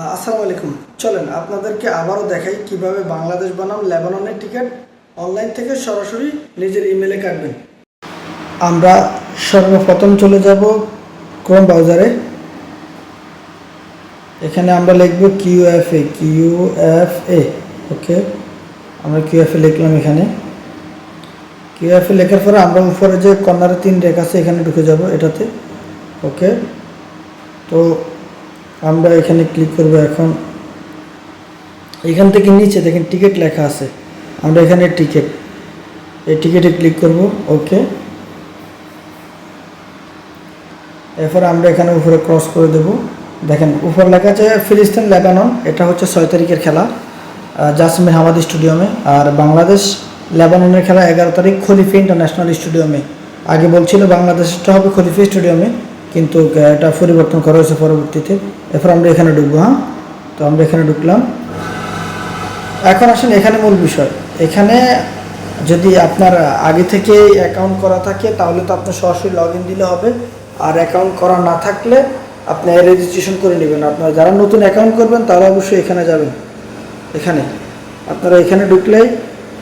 আসসালামু আলাইকুম। চলেন, আপনাদেরকে আবারও দেখাই কীভাবে বাংলাদেশ বনাম লেবাননের টিকিট অনলাইন থেকে সরাসরি নিজের ইমেলে কাটবেন। আমরা সর্বপ্রথম চলে যাব ক্রোম ব্রাউজারে এখানে আমরা লিখব কিউএফএ কিউএফএ ওকে আমরা কিউএফএ লিখলাম এখানে। কিউএফএ লেখার পরে আমরা উপরে যে কর্নারে তিন রেখ আছে, এখানে ঢুকে যাব এটাতে ওকে তো আমরা এখানে ক্লিক করব এখন। এখান থেকে নিচে দেখেন টিকিট লেখা আছে। আমরা এখানে টিকিট এই টিকিটে ক্লিক করব ওকে এরপর আমরা এখানে উপরে ক্রস করে দেব। দেখেন উপর লেখা আছে ফিলিস্তিন লেবানন। এটা হচ্ছে ছয় তারিখের খেলা আহ, জাসমিন হামাদ স্টেডিয়ামে। আর বাংলাদেশ লেবাননের খেলা এগারো তারিখ খলিফি ইন্টারন্যাশনাল স্টেডিয়ামে। আগে বলছিল বাংলাদেশটা হবে খলিফি স্টেডিয়ামে। কিন্তু এটা পরিবর্তন করা হয়েছে পরবর্তীতে। এরপর আমরা এখানে ঢুকবো হ্যাঁ? তো আমরা এখানে ঢুকলাম। এখন আসেন এখানে মূল বিষয়। এখানে যদি আপনার আগে থেকে অ্যাকাউন্ট করা থাকে, তাহলে তো আপনার সরাসরি লগ দিলে হবে। আর অ্যাকাউন্ট করা না থাকলে আপনি রেজিস্ট্রেশন করে নেবেন। আপনারা যারা নতুন অ্যাকাউন্ট করবেন, তারা অবশ্যই এখানে যাবেন। এখানে। আপনারা এখানে ঢুকলেই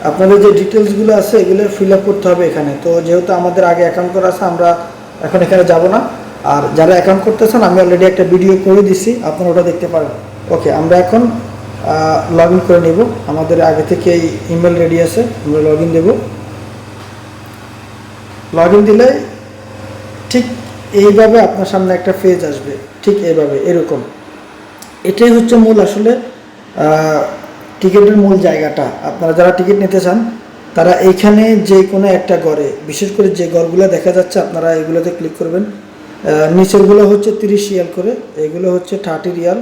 আপনাদের যে ডিটেলসগুলো আছে, এগুলো ফিল আপ করতে হবে এখানে। তো যেহেতু আমাদের আগে অ্যাকাউন্ট করা আছে, আমরা এখন এখানে যাব না। আর যারা অ্যাকাউন্ট করতেছেন, আমি অলরেডি একটা ভিডিও করে দিছি, আপনারা ওটা দেখতে পারেন। ওকে আমরা এখন লগ ইন করে নেব। আমাদের আগে থেকে ইমেল রেডি আছে, আমরা লগ ইন দেবো। লগ ইন দিলে ঠিক এইভাবে আপনার সামনে একটা পেজ আসবে, ঠিক এইভাবে, এরকম। এটাই হচ্ছে মূল আসলে টিকিটের মূল জায়গাটা। আপনারা যারা টিকিট নিতে চান, তারা এইখানে যে কোনো একটা ঘরে বিশেষ করে যে ঘরগুলো দেখা যাচ্ছে, আপনারা এগুলোতে ক্লিক করবেন। নিচেরগুলো হচ্ছে তিরিশ রিয়াল করে, এগুলো হচ্ছে থার্টি রিয়াল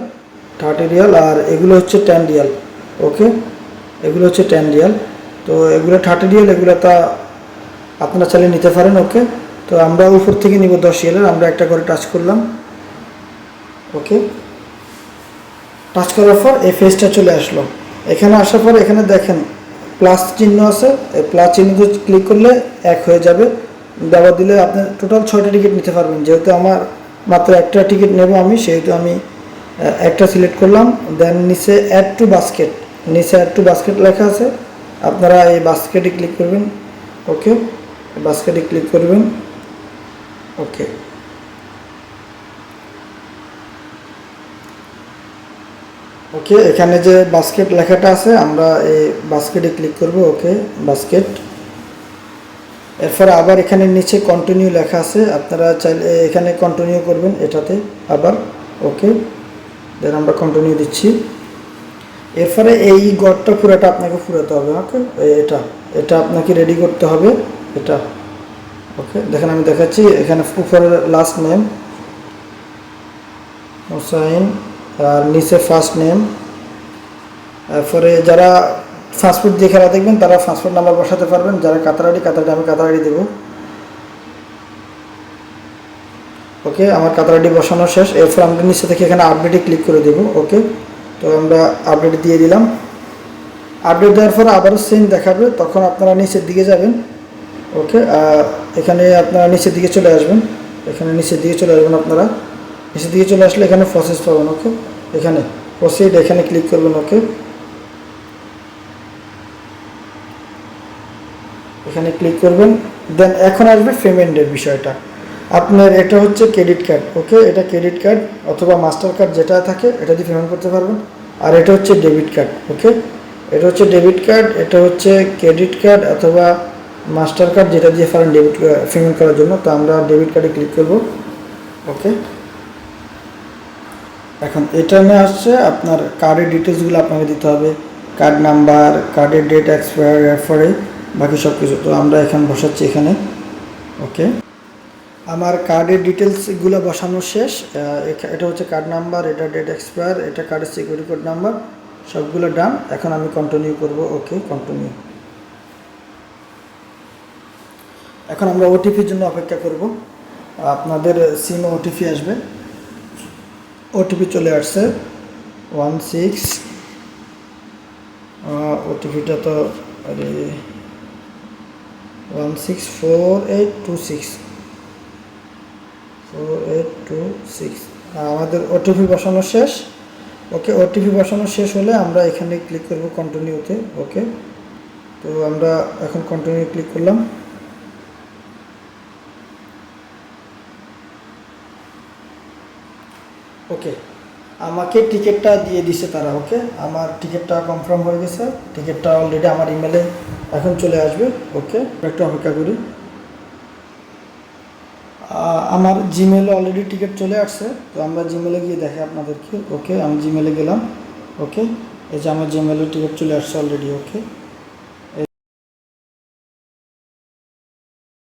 থার্টি রিয়াল আর এগুলো হচ্ছে টেন রিয়াল ওকে এগুলো হচ্ছে টেন রিয়াল, তো এগুলো থার্টি রিয়াল, এগুলো তা আপনারা চালিয়ে নিতে পারেন ওকে তো আমরা উপর থেকে নিব দশ রিয়ালের, আমরা একটা করে টাচ করলাম ওকে টাচ করার পর এই ফেসটা চলে আসলো। এখানে আসার পর এখানে দেখেন প্লাস চিহ্ন আছে, এই প্লাস চিহ্ন ক্লিক করলে এক হয়ে যাবে। দেওয়া দিলে আপনি টোটাল ছয়টা টিকিট নিতে পারবেন। যেহেতু আমার মাত্র একটা টিকিট নেব আমি, সেহেতু আমি একটা সিলেক্ট করলাম। দেন নিচে অ্যাড টু বাস্কেট নিচে অ্যাড টু বাস্কেট লেখা আছে। আপনারা এই বাস্কেটে ক্লিক করবেন। ওকে বাস্কেটে ক্লিক করবেন। ওকে ওকে এখানে যে বাস্কেট লেখাটা আছে, আমরা এই বাস্কেটে ক্লিক করব। ওকে বাস্কেট এরপর আবার এখানে নিচে কন্টিনিউ লেখা আছে। আপনারা চাইলে এখানে কন্টিনিউ করবেন এটাতে আবার। ওকে। দেন আমরা কন্টিনিউ দিচ্ছি। এরপরে এই গড়টা পুরোটা আপনাকে ফুরাতে হবে, ওকে? এটা এটা আপনাকে রেডি করতে হবে, এটা। ওকে, দেখেন আমি দেখাচ্ছি, এখানে উপরে লাস্ট নেম হোসাইন, আর নিচে ফার্স্ট নেম তারপরে যারা ফাস্টফুড দিয়ে খেলা দেখবেন, তারা ফাস্টফুড নাম্বার বসাতে পারবেন। যারা কাতারাডি কাতারাডি আমি কাতারাডি দেবো। ওকে আমার কাতারাটি বসানো শেষ। এরপর আমরা নিচে থেকে এখানে আপডেটে ক্লিক করে দেবো। ওকে তো আমরা আপডেট দিয়ে দিলাম। আপডেট দেওয়ার পর আবারও সেম দেখাবে। তখন আপনারা নিচের দিকে যাবেন। ওকে এখানে আপনারা নিচের দিকে চলে আসবেন। এখানে নিচের দিকে চলে আসবেন আপনারা। নিচের দিকে চলে আসলে এখানে প্রসেস পাবেন। ওকে এখানে প্রসিড এখানে ক্লিক করবেন। ওকে এখানে ক্লিক করবেন দেন এখন আসবে পেমেন্টের বিষয়টা। আপনার এটা হচ্ছে ক্রেডিট কার্ড ওকে এটা ক্রেডিট কার্ড অথবা মাস্টার কার্ড যেটা থাকে, এটা দিয়ে পেমেন্ট করতে পারবেন। আর এটা হচ্ছে ডেবিট কার্ড ওকে এটা হচ্ছে ডেবিট কার্ড এটা হচ্ছে ক্রেডিট কার্ড অথবা মাস্টার কার্ড যেটা দিয়ে পারেন ডেবিট পেমেন্ট করার জন্য। তো আমরা ডেবিট কার্ডে ক্লিক করব ওকে এখন এটা নিয়ে আসছে আপনার কার্ডের ডিটেলসগুলো আপনাকে দিতে হবে। কার্ড নাম্বার কার্ডের ডেট এক্সপায়ার এরপরে বাকি সব কিছু। তো আমরা এখানে বসাচ্ছি এখানে। ওকে। আমার কার্ডের ডিটেলসগুলো বসানো শেষ। এটা হচ্ছে কার্ড নাম্বার এটা ডেট এক্সপায়ার এটা কার্ডের সিকিউরিটি কোড নাম্বার সবগুলো ডান এখন আমি কন্টিনিউ করব। ওকে কন্টিনিউ এখন আমরা ওটিপির জন্য অপেক্ষা করব। আপনাদের সিমে ওটিপি আসবে। ওটিপি চলে আসছে। ওয়ান সিক্স ওটিপিটা তো, আরে one six four eight two six four eight two six আমাদের ওটিপি বসানো শেষ। ওকে ওটিপি বসানো শেষ হলে আমরা এখানে ক্লিক করব কন্টিনিউতে ওকে, তো আমরা এখন কন্টিনিউ ক্লিক করলাম। ওকে, আমাকে টিকিটটা দিয়ে দিছে তারা, ওকে? আমার টিকিটটা কনফার্ম হয়ে গেছে। টিকিটটা অলরেডি আমার ইমেলে এখন চলে আসবে ওকে একটু অপেক্ষা করি। আমার জিমেলে অলরেডি টিকিট চলে আসছে, তো আমরা জিমেলে গিয়ে দেখে আপনাদেরকে ওকে আমি জিমেলে গেলাম ওকে এই যে আমার জিমেলের টিকিট চলে আসছে অলরেডি ওকে